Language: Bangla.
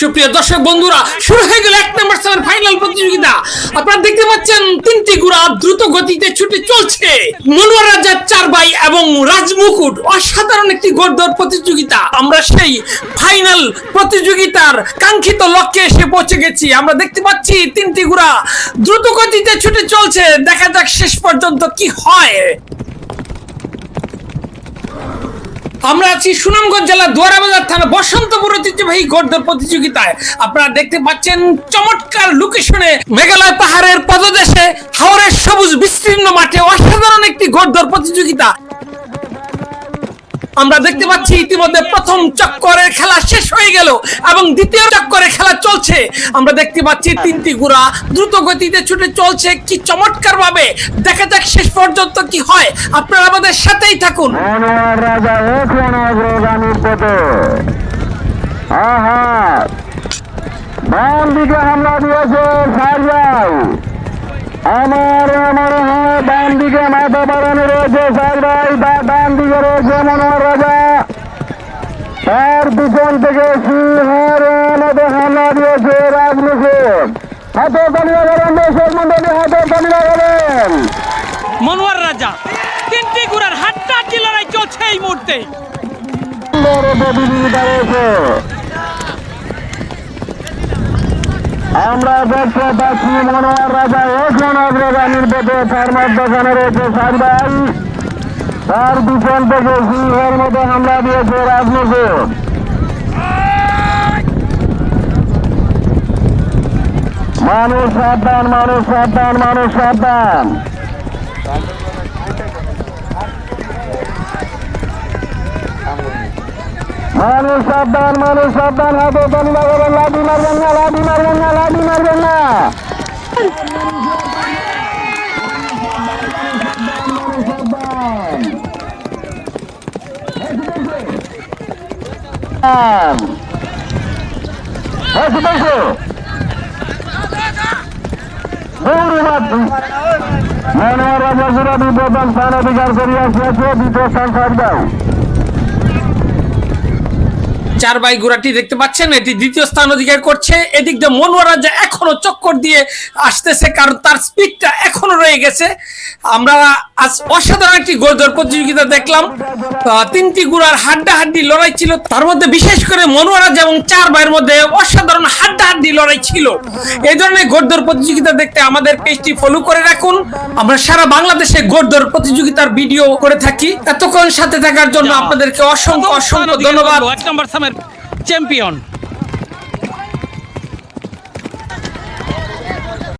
সুপ্রিয় দর্শক বন্ধুরা, শুরু হয়ে গেল এক নম্বর সেভেন ফাইনাল প্রতিযোগিতা। আপনারা দেখতে পাচ্ছেন, তিনটি গুড়া দ্রুত গতিতে ছুটে চলছে। মনোয়ার রাজার চার ভাই এবং রাজমুকুট অসাধারণ একটি গোড়দর প্রতিযোগিতা। আমরা সেই ফাইনাল প্রতিযোগিতার কাঙ্ক্ষিত লক্ষ্যে এসে পৌঁছে গেছি। আমরা দেখতে পাচ্ছি, তিনটি গুড়া দ্রুত গতিতে ছুটে চলছে। দেখা যাক শেষ পর্যন্ত কি হয়। আমরা আছি সুনামগঞ্জ জেলার দুয়ারাবাজার থানা বসন্তপুর ঐতিহ্যবাহী গর্দের প্রতিযোগিতায়। আপনারা দেখতে পাচ্ছেন চমৎকার লোকেশনে মেঘালয় পাহাড়ের পদদেশে। আমরা দেখতে পাচ্ছি ইতিমধ্যে প্রথম চক্করের খেলা শেষ হয়ে গেল এবং দ্বিতীয় চক্করের খেলা চলছে। আমরা দেখতে পাচ্ছি তিনটি গুড়া দ্রুত গতিতে ছুটে চলছে। কি চমৎকার ভাবে দেখা যাক শেষ পর্যন্ত কি হয়। আপনারা আমাদের সাথেই থাকুন। আমার হয় বাম দিকে মাথা বাড়ানো রয়েছে সারজাই রয়েছে মনোয়ার রাজা। তার পিছন থেকে সিংহের হামলা দিয়েছে রাজমুকুট হাতে তালিয়া করেন দর্শক মন্ডলী হাতে তালিয়া করেন। মনোয়ার রাজা তিনটি গুড়ার হাড্ডা লড়াই চলছে এই মুহূর্তে। আমরা দেখতে পাচ্ছি মনোয়ার রাজা এখন অগ্রগামীর পথে তার মধ্যখানে রয়েছে সারবাই তার পিছন থেকে সিংহের মতো হামলা দিয়েছে রাজমুকুট মানুষ সাবধান মানুষ সাবধান মানুষ সাবধান। মানুষ সাবধান মানুষ সাবধান, হাতে পানি লাগাবেন, লাঠি মারবেন না, লাঠি মারবেন না, লাঠি মারবেন না। চার বাই গুড়াটি দেখতে পাচ্ছেন, এটি দ্বিতীয় স্থান অধিকার করছে। এদিক দিয়ে মনোয়ার রাজা এখনও চক্কর দিয়ে আসতেছে, কারণ তার স্পিডটা এখনও রয়ে গেছে। আমরা আজ অসাধারণ একটি গোলদর প্রতিযোগিতা দেখলাম। তিনটি গুড়ার হাড্ডা হাড্ডি লড়াই ছিল। তার মধ্যে বিশেষ করে মনোয়ার রাজা এবং চার ভাইয়ের মধ্যে অসাধারণ হাড্ডা হাড্ডি লড়াই ছিল। এই ধরনের গোড়দর প্রতিযোগিতা দেখতে আমাদের পেজটি ফলো করে রাখুন। আমরা সারা বাংলাদেশে গোড়দর প্রতিযোগিতার ভিডিও করে থাকি। এতক্ষণ সাথে থাকার জন্য আপনাদেরকে অসংখ্য অসংখ্য ধন্যবাদ। এক নম্বর চ্যাম্পিয়ন